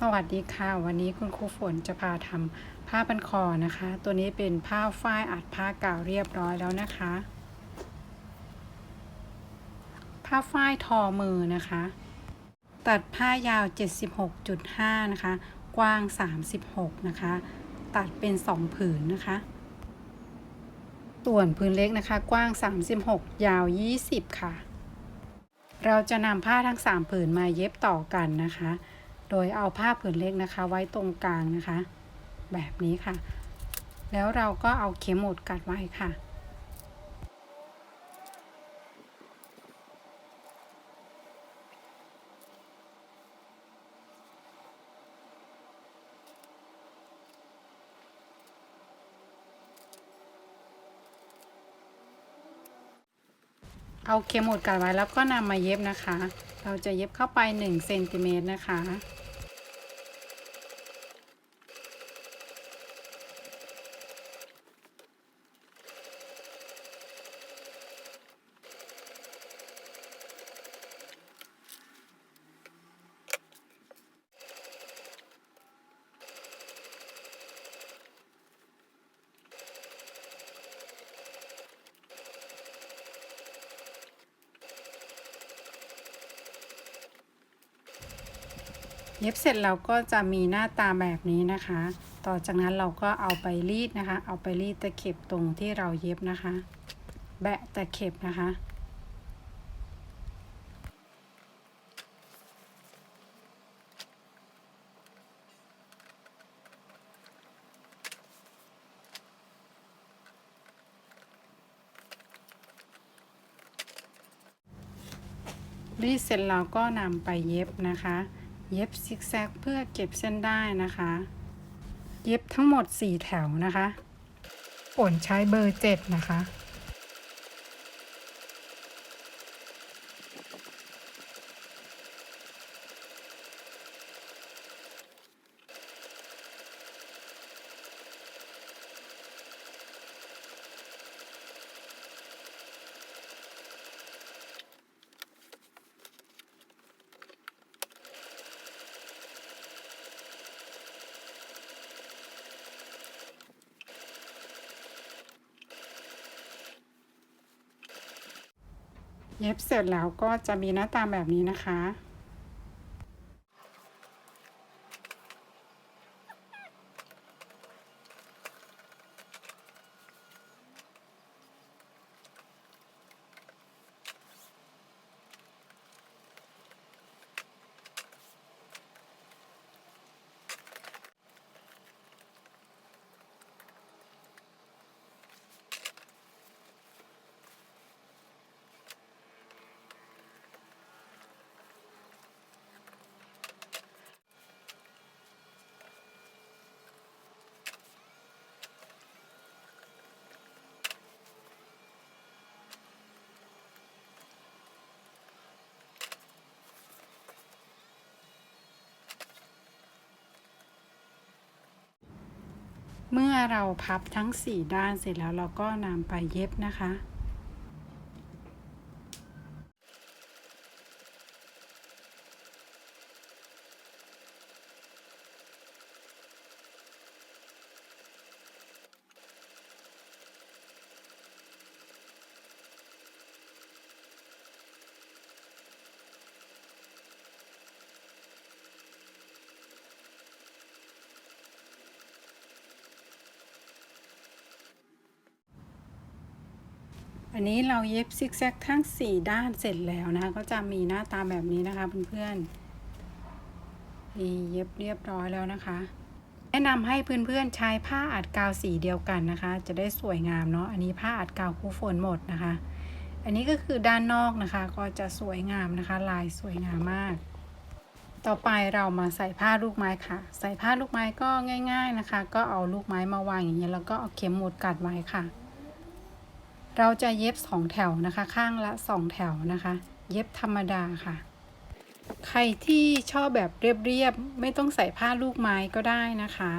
สวัสดีค่ะ วันนี้คุณครูฝนจะพาทำผ้าพันคอนะคะ ตัวนี้เป็นผ้าฝ้ายอัดผ้ากาวเรียบร้อยแล้วนะคะ ผ้าฝ้ายทอมือนะคะ ตัดผ้ายาว 76.5 นะคะ กว้าง 36 นะคะ ตัดเป็น 2 ผืนนะคะ ส่วนผืนเล็กนะคะ กว้าง 36 ยาว 20 ค่ะ เราจะนำผ้าทั้ง 3 ผืนมาเย็บต่อกันนะคะ โดยเอาผ้าผืนเล็กนะคะ ไว้ตรงกลางนะคะ แบบนี้ค่ะ แล้วเราก็เอาเข็มหมุดกัดไว้ค่ะเอาเข็มหมุดกัดไว้แล้วก็นำมาเย็บนะคะ เราจะเย็บเข้าไป1เซนติเมตรนะคะ เย็บเสร็จเราก็จะมีหน้าตาแบบนี้นะคะ ต่อจากนั้นเราก็เอาไปรีดนะคะ เอาไปรีดตะเข็บตรงที่เราเย็บนะคะ แบะตะเข็บนะคะรีดเสร็จเราก็นำไปเย็บนะคะ เย็บซิกแซกเพื่อเก็บเส้นได้นะคะ เย็บทั้งหมด 4 แถวนะคะฝนใช้เบอร์ 7 นะคะ เย็บเสร็จแล้วก็จะมีหน้าตาแบบนี้นะคะ เมื่อเราพับทั้ง 4 ด้านเสร็จแล้วเราก็นำไปเย็บนะคะ อันนี้เราเย็บซิกแซกทั้ง 4 ด้านเสร็จแล้วนะคะ ก็จะมีหน้าตาแบบนี้นะคะเพื่อนๆนี่เย็บเรียบร้อยแล้วนะคะ แนะนำให้เพื่อนๆใช้ผ้าอัดกาวสีเดียวกันนะคะ จะได้สวยงามเนาะอันนี้ผ้าอัดกาวคู่ฝนหมดนะคะ อันนี้ก็คือด้านนอกนะคะ ก็จะสวยงามนะคะ ลายสวยงามมาก ต่อไปเรามาใส่ผ้าลูกไม้ค่ะ ใส่ผ้าลูกไม้ก็ง่าย ๆนะคะ ก็เอาลูกไม้มาวางอย่างนี้ยแล้วก็เอาเข็มหมุดกัดไว้ค่ะ เราจะเย็บสองแถวนะคะ ข้างละสองแถวนะคะ เย็บธรรมดาค่ะ ใครที่ชอบแบบเรียบๆไม่ต้องใส่ผ้าลูกไม้ก็ได้นะคะ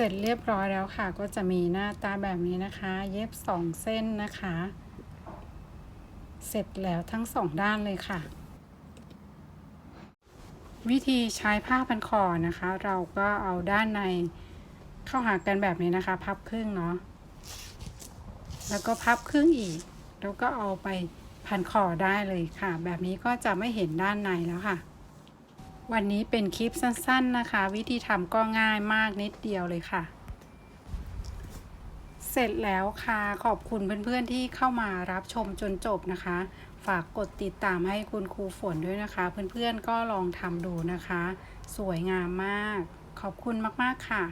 เสร็จเรียบร้อยแล้วค่ะ ก็จะมีหน้าตาแบบนี้นะคะ เย็บสองเส้นนะคะ เสร็จแล้วทั้งสองด้านเลยค่ะ วิธีใช้ผ้าพันคอนะคะ เราก็เอาด้านในเข้าหากันแบบนี้นะคะ พับครึ่งเนาะแล้วก็พับครึ่งอีก แล้วก็เอาไปพันคอได้เลยค่ะ แบบนี้ก็จะไม่เห็นด้านในแล้วค่ะ วันนี้เป็นคลิปสั้นๆนะคะ วิธีทำก็ง่ายมากนิดเดียวเลยค่ะ เสร็จแล้วค่ะขอบคุณเพื่อนๆที่เข้ามารับชมจนจบนะคะ ฝากกดติดตามให้คุณครูฝนด้วยนะคะ เพื่อนๆก็ลองทำดูนะคะ สวยงามมาก ขอบคุณมากๆค่ะ